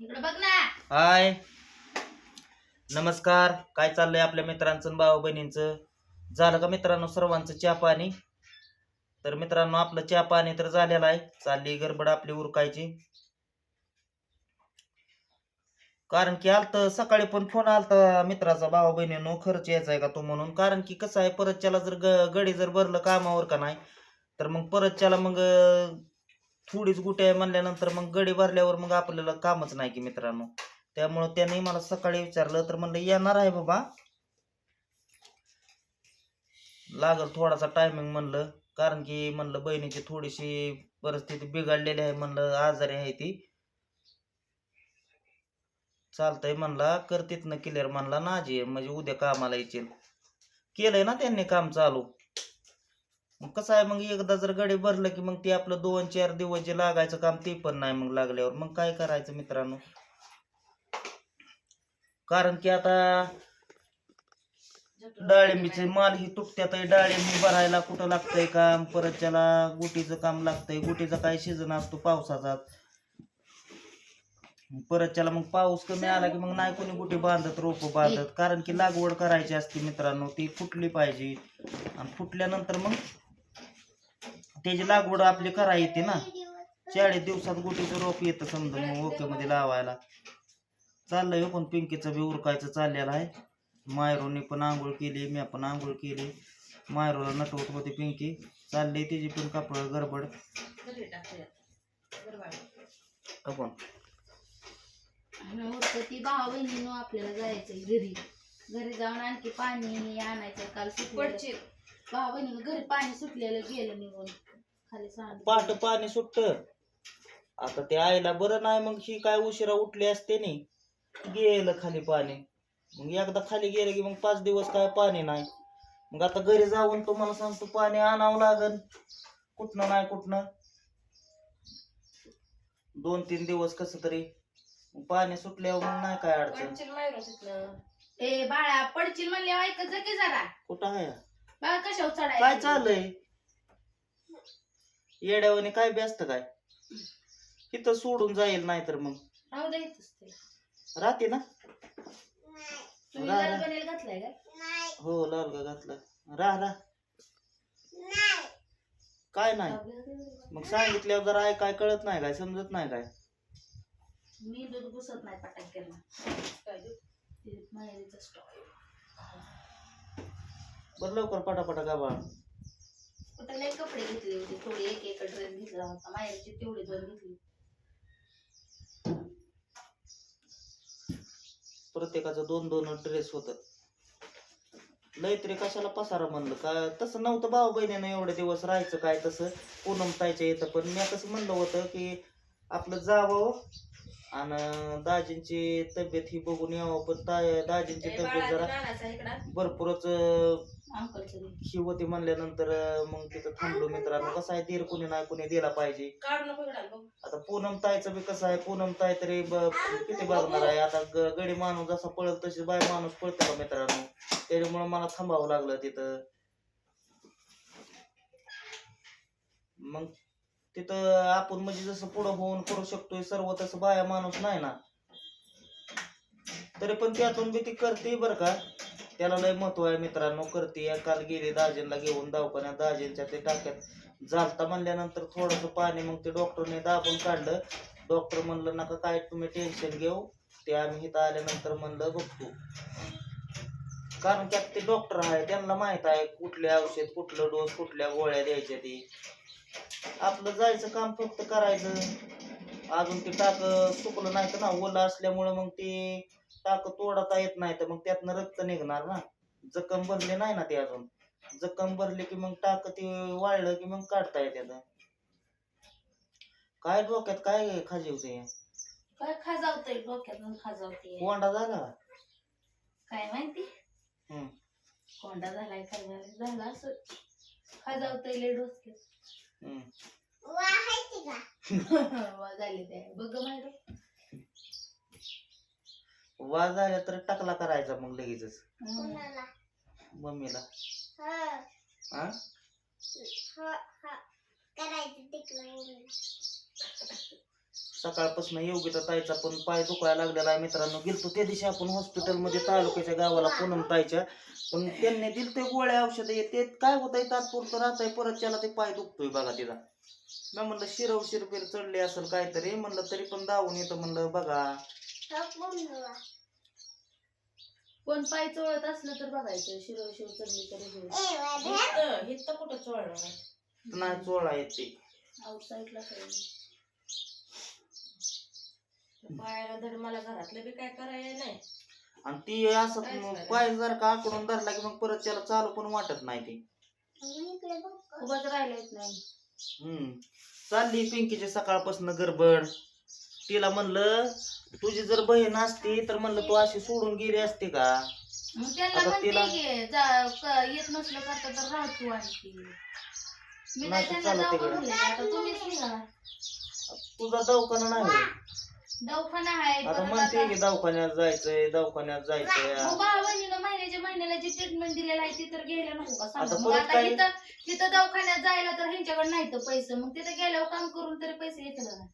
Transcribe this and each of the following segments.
इकडे बघ ना. हाय. नमस्कार. काय चाललंय आपल्या मित्रांचं आणि भाऊ बहिणींचं झालं का मित्रांनो सर्वांचं चहा पाणी? तर मित्रांनो आपलं चहा पाणी तर झालेलं आहे. चालली गडबड आपली उरकायची. कारण की आलत सकाळी पण फोन आलता मित्राचा भावा बहिणीनो खर्च यायचा आहे का तो म्हणून. कारण की कसं आहे परत त्याला जर ग- गडी जर भरलं कामावर का नाही तर मग परत त्याला मग थोडीच गुटे आहे म्हणल्यानंतर मग गडी भरल्यावर मग आपल्याला कामच नाही की मित्रांनो. त्यामुळं त्याने मला सकाळी विचारलं तर म्हणलं येणार आहे बाबा. लागल थोडासा टायमिंग म्हणलं कारण की म्हणलं बहिणीची थोडीशी परिस्थिती बिघडलेली आहे म्हणलं आजारी आहे ती. चालतंय म्हणला कर ना क्लिअर म्हणला नाजी म्हणजे उद्या कामाला येतील केलंय ना त्यांनी काम चालू. मग कसं आहे मग एकदा जर गडी भरलं की मग ते आपलं दोन चार दिवस जे लागायचं काम ते पण नाही मग लागल्यावर. मग काय करायचं मित्रांनो? कारण की आता डाळिंबीचे माल ही तुटत्यात आहे. डाळिंबी भरायला कुठं लागतंय काम? परत त्याला गुटीचं काम लागतंय. गुटीचा काय सीझन असतो? पावसाचा. परत त्याला मग पाऊस कमी आला की मग नाही कोणी गुटी बांधत रोप बांधत. कारण की लागवड करायची असते मित्रांनो. ती फुटली पाहिजे. आणि फुटल्यानंतर मग त्याची लागवड आपली करा येते ना. चाळीस दिवसात गुटीचं रोप येतं समजा मग ओके मध्ये लावायला. चाललंय हो पण पिंकीचं बी उरकायचं चाललेलं आहे. मायरोने पण आंघोळ केली मी पण आंघोळ केली. मायरोला नटवत होती पिंकी. चालली तिची पण कापड गडबड. आपण. ती बहिणीनं आपल्याला जायचंय घरी. घरी जाऊन आणखी पाणी आणायचं काल सुटलेलं बहिणीनं घरी पाणी सुटलेलं गेलं निघून. खाली सांड पहाट पाणी सुटत. आता ते आईला बरं नाही मग ही काय उशिरा उठली असते नी? गेलं खाली पाणी. मग एकदा खाली गेलं की मग पाच दिवस काय पाणी नाही. मग आता घरी जाऊन तुम्हाला सांगतो पाणी आणावं लागल कुठनं नाही कुठनं. दोन तीन दिवस कस तरी. मग पाणी सुटल्यावर मग नाही काय अडचण. ए बाळा पडशील म्हणले ऐकत जा की जरा. कुठं आहे? कशावर चढाय काय चाललंय? येड्यावाने काय व्यस्त काय? इथं सोडून जाईल नाही तर मग. राहू दे इथंच ते. राहते ना? तुम्ही रा- लाल रा. बनेल घातलाय का हो लाल का घातला. राह राह. काय नाही. मग सांगितल्यावर जरा आहे काय कळत नाही काय समजत नाही काय? मी दूध घुसत नाही माहेरीचा स्टॉल बरं लवकर पटापटा का बाळ कुठे लय कपडे घेतले होते थोडे एक एक ड्रेस घेतला होता माहेरची तेवढी दोन घेतली. प्रत्येकाचं दोन दोन ड्रेस होत. लय तरी कशाला पसारा म्हणलं का? तसं नव्हतं भाऊ बहिणीनं एवढे दिवस राहायचं काय तसं पूनम ताईच्या येतं पण मी कसं म्हणलं होतं की आपलं जावं आणि दाजींची तब्येत ही बघून यावं. पण ता- दाजींची तब्येत जरा भरपूरच ही होती म्हणल्यानंतर मग तिथं थांबलो मित्रांनो. कसं आहे दीर कोणी नाही कोणी दिला पाहिजे. आता पूनम ताईचं बी कसं आहे पूनम ताई तरी किती बघणार आहे. आता गडी माणूस जसा पळल तशी बाय माणूस पळतो का मित्रांनो. त्याच्यामुळे मला थांबावं लागलं तिथं. मग तिथं आपण म्हणजे जसं पुढं होऊन करू शकतोय सर्व तसं बाया माणूस नाही ना. तरी पण त्यातून बी ती करते बरं का. त्याला लय महत्त्व आहे मित्रांनो. करते काल गेले दाजींना घेऊन दवाखान्यात. दाजींच्या ते टाक्यात झालता म्हणल्यानंतर थोडस पाणी मग ते डॉक्टरने दाबून काढलं. डॉक्टर म्हणलं नका काय तुम्ही टेन्शन घेऊ. ते आम्ही इथं आल्यानंतर म्हणलं बघतो. कारण की ते डॉक्टर आहे त्यांना माहीत आहे कुठले औषध कुठलं डोस कुठल्या गोळ्या द्यायच्या ते. आपलं जायचं काम फक्त करायचं. अजून ते टाक सुकलं नाही तर ना ओलं असल्यामुळं मग ते टाक तोडता येत नाही तर मग त्यातनं रक्त निघणार ना. जखम भरली नाही ना ते अजून. जखम भरली की मग टाक ते वाळलं की मग काढता येते. काय डोक्यात काय खाजीवते काय खाजावतंय? डोक्यातून खाजावते कोंडा झाला? काय माहिती? हम्म. कोंडा झालाय काय झालं झाला असं. खाजावतंय लय डोसक्यात हम्म. वा झाले ते. बघ माहिती वाज झाला तर टाकला करायचा मग लगेचच. मम्मीला. हा. सकाळपासून योगिता ताईचा पण पाय दुखायला लागलेला आहे मित्रांनो. गेलतो त्या दिवशी आपण हॉस्पिटलमध्ये तालुक्याच्या गावाला पूनम ताईच्या. पण त्यांनी दिल ते गोळ्या औषधं ते काय होत आहे तात्पुरतं राहत आहे परत त्याला ते पाय दुखतोय बघा तिला. मी म्हणलं शिरव शिरबीर चढले असेल काहीतरी. म्हणलं तरी पण धावून येतं. म्हणलं बघा. कोण पाय चोळत असलं तर बघायचं. शिरव शिव चढली तरी होईल हिथं कुठं चोळणार नाही? चोळा येते. आउटसाईडला काही पायाला धड मला घरातलं बी काय करायला नाही. आणि ती असं पाय जर का आकडून धरला की मग परत त्याला चालू पण वाटत नाही ती. उभाच राहिला येत नाही हम्म. चालली पिंकीची सकाळपासून गडबड. तिला म्हणलं तुझी जर बहीण असती तर म्हणलं तू अशी सोडून गेली असती का? मग त्यांना आता म्हणते तिला- की जा क- येत नसलं करता तर राह तू आणखी. मी नाही काय तर त्यांना चालत जाऊ तिकडं. म्हणले? आता तुम्हीच निघा. तुझा दवाखाना नाही. दवाखाना आहे आता परत म्हणते आता- की दवाखान्यात जायचंय दवाखान्यात जायचंय. मग भावा बहिणीनं महिन्याच्या महिन्याला जी ट्रीटमेंट दिलेलं आहे ती तर घ्यायला नको का सांगा? आता मग परत आता काय? तिथं तिथं दवाखान्यात जायला तर ह्यांच्याकडे नाही तर पैसे. मग तिथं गेल्यावर काम करून तरी पैसे येतील ना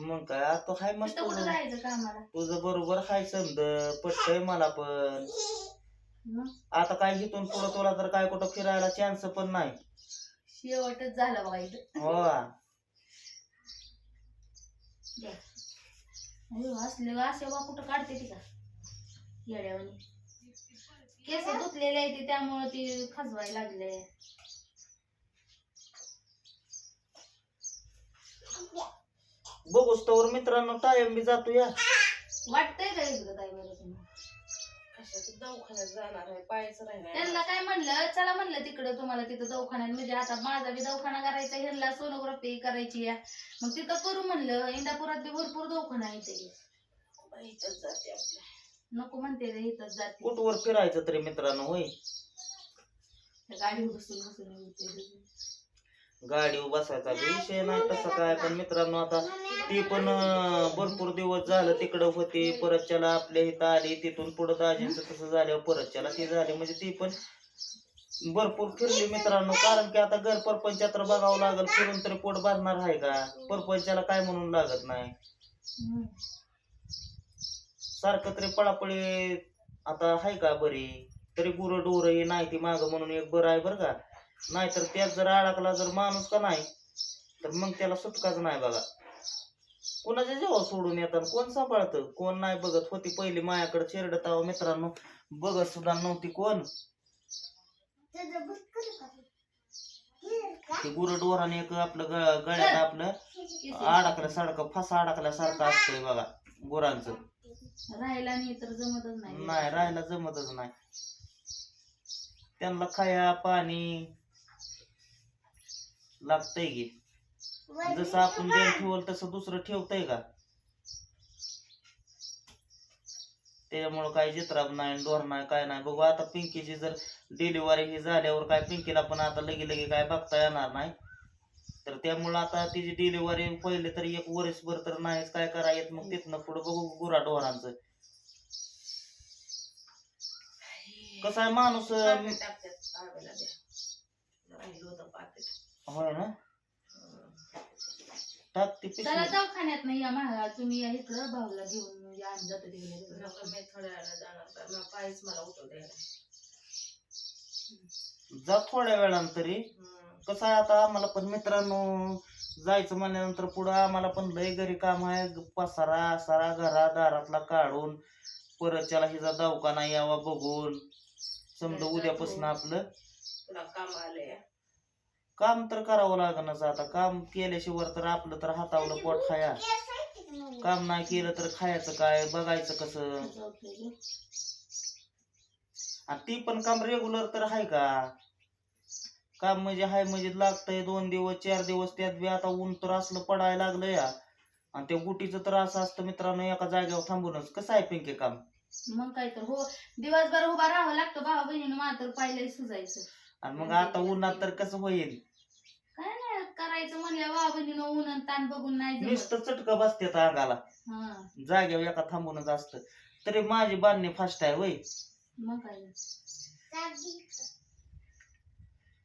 मग काय आता हाय मस्त. तिथं कुठं राहायचं कामाला? तुझं बरोबर हाय समज पटतय मला पण. मग? आता काय इथून पुढं तुला तर काय कुठं फिरायला चान्स पण नाही. शेवटच झालं बघा इथं. हो. द्या. असले असे वा कुठं काढते ती का? येड्यावानी. केस धुतलेले आहे ते त्यामुळे ती खजवायला लागले बघूस तर मित्रांनो टाइम बी जातो या. वाटतंय का इकडं काय बरं तुम्हाला कशाचं दवाखान्यात जाणार आहे? पायाचं राहिलं. त्यांना काय म्हणलं? चला म्हणलं तिकडं तुम्हाला तिथं दवाखान्यात. म्हणजे आता माझा बी दवाखाना करायचा ह्यांना सोनोग्राफी करायची आहे. मग तिथं करू म्हणलं. इंदापुरात बी भरपूर दवाखाना आहे ते इथंच जाते आपल्या. नको म्हणते रे इथंच जाते. कुठवर फिरायचं तरी मित्रांनो होय? गाडीवर बसून बसून येते. गाडी बसायचा विषय नाही तसा काय पण मित्रांनो आता ती पण भरपूर दिवस झालं तिकडं होती. परत त्याला आपल्या इथं आली तिथून पुढं दाजींचं तसं झालं परत त्याला ती झाली. म्हणजे ती पण भरपूर फिरली मित्रांनो. कारण की आता घर परपंचात तर बघावं लागल फिरून तरी पोट भरणार आहे का? परपंचाला काय म्हणून लागत नाही? सारखं तरी पळापळी आता आहे का बरी? तरी गुरं डोरं नाही ती मागं म्हणून एक बरं आहे बरं का? नाहीतर त्यात जर अडकला जर माणूस का नाही तर मग त्याला सुटकाच नाही बघा कोणाच्या जेव्हा सोडून येतात कोण सांभाळतं? कोण नाही बघत होती पहिली मायाकडे चिरडत आहो मित्रांनो. बघत सुद्धा नव्हती कोण. ते गुरं डोराने एक आपलं गळ्यात आपलं अडकल्या सारखं फासा अडकल्यासारखं असतंय बघा गुरांचं. राहायला नाही तर जमतच नाही. नाही राहायला जमतच नाही. त्यांना खाया पाणी लागतंय की. जसं आपण देण ठेवल तसं दुसरं ठेवतंय का? त्याच्यामुळं काही जित्राब नाही डोर नाही काय नाही. बघू आता पिंकीची जर डिलिव्हरी ही झाल्यावर काय पिंकीला पण आता लगे लगे काय बघता येणार नाही. तर त्यामुळं आता तिची डिलिव्हरी पहिले तरी एक वर्षभर तर नाहीच काय करा येत मग तिथनं पुढं बघू गुरा डोरांचं कसं आहे माणूस होय ना? टाकते पिशवी. चला दवाखान्यात नाही या महागा तुम्ही या इकडं भाऊला घेऊन म्हणजे आम्ही जातो तिकडे नका मी थोड्या वेळाला जाणार मला पायच मला उठव द्यायला जा थोड्या वेळानं तरी. हम्म. कसं आहे आता आम्हाला पण मित्रांनो जायचं म्हणल्यानंतर पुढं आम्हाला पण लय घरी काम आहे. पसारा सारा घरा दारातला काढून परत त्याला हिचा दवाखाना यावा बघून. समजा उद्यापासून आपलं तुला काम आलंय काम तर करावं लागणच आता काम केल्याशिवाय तर आपलं तर हातावलं पोट खाया. काम नाही केलं तर खायचं काय? बघायचं कसं? आणि ती पण काम रेग्युलर तर आहे का? काम म्हणजे हाय म्हणजे लागतंय दोन दिवस चार दिवस. त्यात बी आता ऊन तर असलं पडायला लागलं या. आणि त्या गुटीचं तर असं असतं मित्रांनो एका जागेवर थांबूनच. कसं आहे पिंके काम? मग काय तर हो. दिवसभर उभा राहावं लागतं भावा बहिणीनं. मला तर पाहिलं सुजायचं. आणि मग आता उन्हात तर कसं होईल? करायचं म्हणल्या भावा बहिणीनं ऊन आणि ताण बघून नाही जमत. नुसतं चटकं बसते अंगाला. हा. जागेवर एका थांबूनच असतं. तरी माझी बांधणी फास्ट आहे वय. मग काय?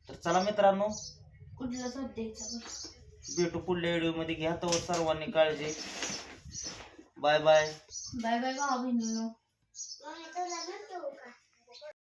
तर चला मित्रांनो कुठला शब्द द्यायचा बरं? भेटू पुढल्या व्हिडिओमध्ये. घ्या तर सर्वांनी काळजी. Bye bye bye bye बहिणीनो